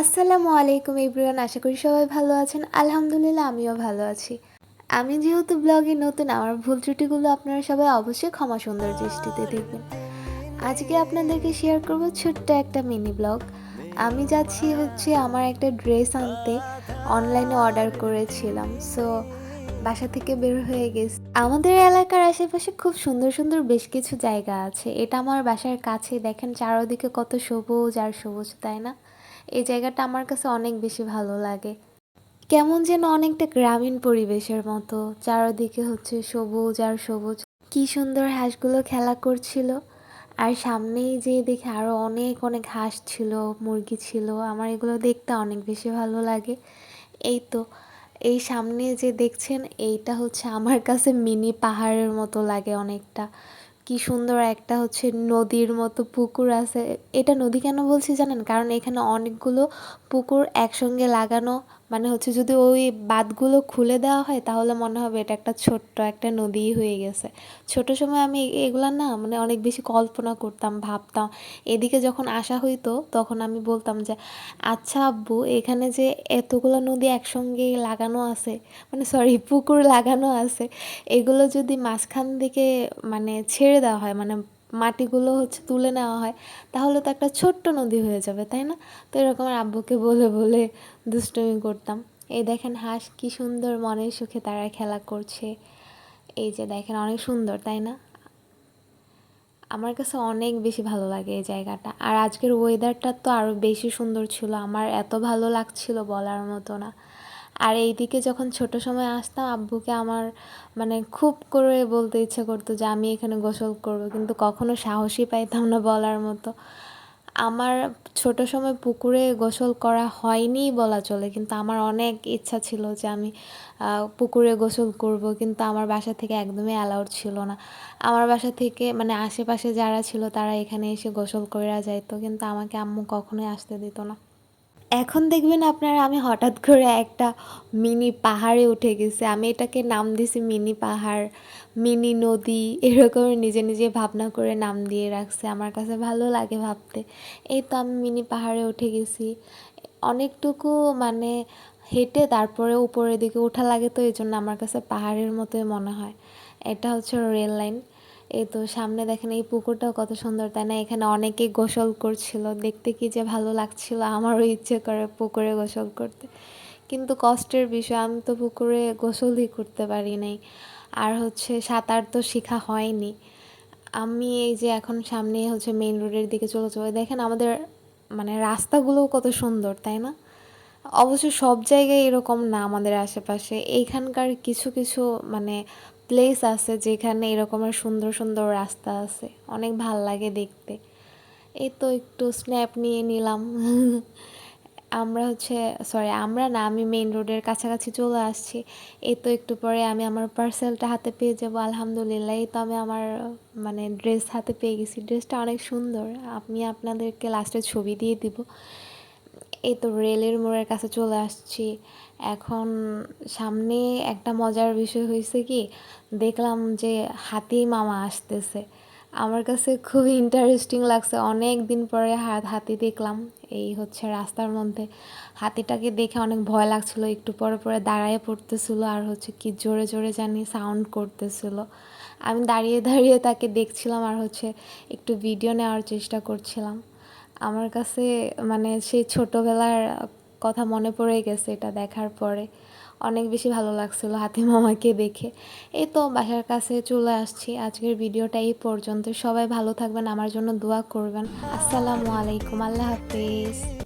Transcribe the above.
আসসালামু আলাইকুম এভরিওয়ান, আশা করি সবাই ভালো আছেন। আলহামদুলিল্লাহ, আমিও ভালো আছি। আমি যেহেতু ব্লগে নতুন, আমার ভুল ত্রুটিগুলো আপনারা সবাই অবশ্যই ক্ষমা সুন্দর দৃষ্টিতে দেখবেন। আজকে আপনাদেরকে শেয়ার করব ছোট্ট একটা মিনি ব্লগ আমি যাচ্ছি হচ্ছে আমার একটা ড্রেস আনতে অনলাইনে অর্ডার করেছিলাম। সো বাসা থেকে বের হয়ে গেছি। আমাদের এলাকার আশেপাশে খুব সুন্দর সুন্দর বেশ কিছু জায়গা আছে। এটা আমার বাসার কাছে, দেখেন চারদিকে কত সবুজ আর সবুজ, তাই না? এই জায়গাটা আমার কাছে অনেক বেশি ভালো লাগে। কেমন যেন অনেকটা গ্রামীণ পরিবেশের মতো। চারদিকে হচ্ছে সবুজ আর সবুজ। কি সুন্দর হাঁসগুলো খেলা করছিল। আর সামনেই যে দেখে আরও অনেক অনেক হাঁস ছিল, মুরগি ছিল। আমার এগুলো দেখতে অনেক বেশি ভালো লাগে। এই তো, এই সামনে যে দেখছেন, এইটা হচ্ছে আমার কাছে মিনি পাহাড়ের মতো লাগে অনেকটা। কি সুন্দর একটা হচ্ছে নদীর মতো পুকুর আছে। এটা নদী কেন বলছি জানেন? কারণ এখানে অনেকগুলো পুকুর একসঙ্গে লাগানো মানে হচ্ছে যদি ওই বাঁধগুলো খুলে দেওয়া হয়, তাহলে মনে হবে এটা একটা ছোট্ট একটা নদী হয়ে গেছে। ছোট সময় আমি এগুলা না মানে অনেক বেশি কল্পনা করতাম, ভাবতাম। এদিকে যখন আসা হইতো, তখন আমি বলতাম যে আচ্ছা আব্বু, এখানে যে এতগুলো নদী একসঙ্গে লাগানো আছে মানে সরি পুকুর লাগানো আছে, এগুলো যদি মাঝখান থেকে মানে ছেড়ে দেওয়া হয় মানে মাটিগুলো হচ্ছে তুলে নেওয়া হয়, তাহলে তো একটা ছোট্ট নদী হয়ে যাবে, তাই না? তো এরকম আব্বুকে বলে বলে দুষ্টুমি করতাম। এই দেখেন হাঁস কি সুন্দর মনের সুখে তারা খেলা করছে। এই যে দেখেন অনেক সুন্দর, তাই না? আমার কাছে অনেক বেশি ভালো লাগে এই জায়গাটা। আর আজকের ওয়েদারটা তো আরও বেশি সুন্দর ছিল, আমার এত ভালো লাগছিল বলার মতো না। আর এইদিকে যখন ছোট সময় আসতাম, আব্বুকে আমার মানে খুব করে বলতে ইচ্ছে করতো যে, আমি এখানে গোসল করব। কিন্তু কখনো সাহসই পাইতাম না বলার মতো। আমার ছোট সময় পুকুরে গোসল করা হয়নি বলা চলে, কিন্তু আমার অনেক ইচ্ছা ছিল যে, আমি পুকুরে গোসল করব। কিন্তু আমার বাসা থেকে একদমই অ্যালাউড ছিল না। আমার বাসা থেকে মানে আশেপাশে যারা ছিল, তারা এখানে এসে গোসল করে যাইতো, কিন্তু আমাকে আম্মু কখনোই আসতে দিত না। এখন দেখবেন আপনারা, আমি হঠাৎ করে একটা মিনি পাহাড়ে উঠে গেছি। আমি এটাকে নাম দিছি মিনি পাহাড়, মিনি নদী, এরকম নিজে নিজে ভাবনা করে নাম দিয়ে রাখছে। আমার কাছে ভালো লাগে ভাবতে। এই তো আমি মিনি পাহাড়ে উঠে গেছি। অনেকটুকু মানে হেঁটে তারপরে উপরের দিকে ওঠা লাগে তো এই জন্য আমার কাছে পাহাড়ের মতোই মনে হয়। এটা হচ্ছে রেল লাইন। এই তো সামনে দেখেন এই পুকুরটাও কত সুন্দর, তাই না? এখানে অনেকে গোসল করছিল, দেখতে কি যে ভালো লাগছিল, আমারও ইচ্ছে করে পুকুরে গোসল করতে। কিন্তু কষ্টের বিষয়, আমি তো পুকুরে গোসলই করতে পারি নাই। আর হচ্ছে সাঁতার তো শেখা হয়নি। আমি এই যে এখন সামনে হচ্ছে মেইন রোডের দিকে চলে যাব, দেখেন আমাদের মানে রাস্তাগুলোও কত সুন্দর, তাই না? অবশ্য সব জায়গায় এরকম না আমাদের আশেপাশে। এইখানকার কিছু কিছু মানে প্লেস আছে যেখানে এরকমের সুন্দর সুন্দর রাস্তা আছে। অনেক ভালো লাগে দেখতে। এই তো একটু স্ন্যাপ নিয়ে নিলাম। আমরা হচ্ছে সরি আমরা না, আমি মেইন রোডের কাছাকাছি চলে আসছি। এই তো একটু পরে আমি আমার পার্সেলটা হাতে পেয়ে যাব, আলহামদুলিল্লাহ। এই তো আমি আমার মানে ড্রেস হাতে পেয়ে গেছি। ড্রেসটা অনেক সুন্দর। আমি আপনাদেরকে লাস্টে ছবি দিয়ে দিব। এই তো রেলের মোড়ের কাছে চলে আসছি। এখন সামনে একটা মজার বিষয় হয়েছে কি, দেখলাম যে হাতি মামা আসতেছে। আমার কাছে খুবই ইন্টারেস্টিং লাগছে। অনেক দিন পরে হাত, হাতি দেখলাম, এই হচ্ছে রাস্তার মধ্যে। হাতিটাকে দেখে অনেক ভয় লাগছিল, একটু পরে পরে দাঁড়ায় পড়তেছিল আর হচ্ছে কি জোরে জোরে জানি সাউন্ড করতেছিল। আমি দাঁড়িয়ে দাঁড়িয়ে তাকে দেখছিলাম আর হচ্ছে একটু ভিডিও নেওয়ার চেষ্টা করছিলাম। আমার কাছে মানে সেই ছোটবেলার কথা মনে পড়ে গেছে এটা দেখার পরে। অনেক বেশি ভালো লাগছিল হাতি মামাকে দেখে। এই তো বাসার কাছে চলে আসছি। আজকের ভিডিওটা এই পর্যন্ত সবাই ভালো থাকবেন, আমার জন্য দোয়া করবেন। আসসালামু আলাইকুম, আল্লাহ হাফিজ।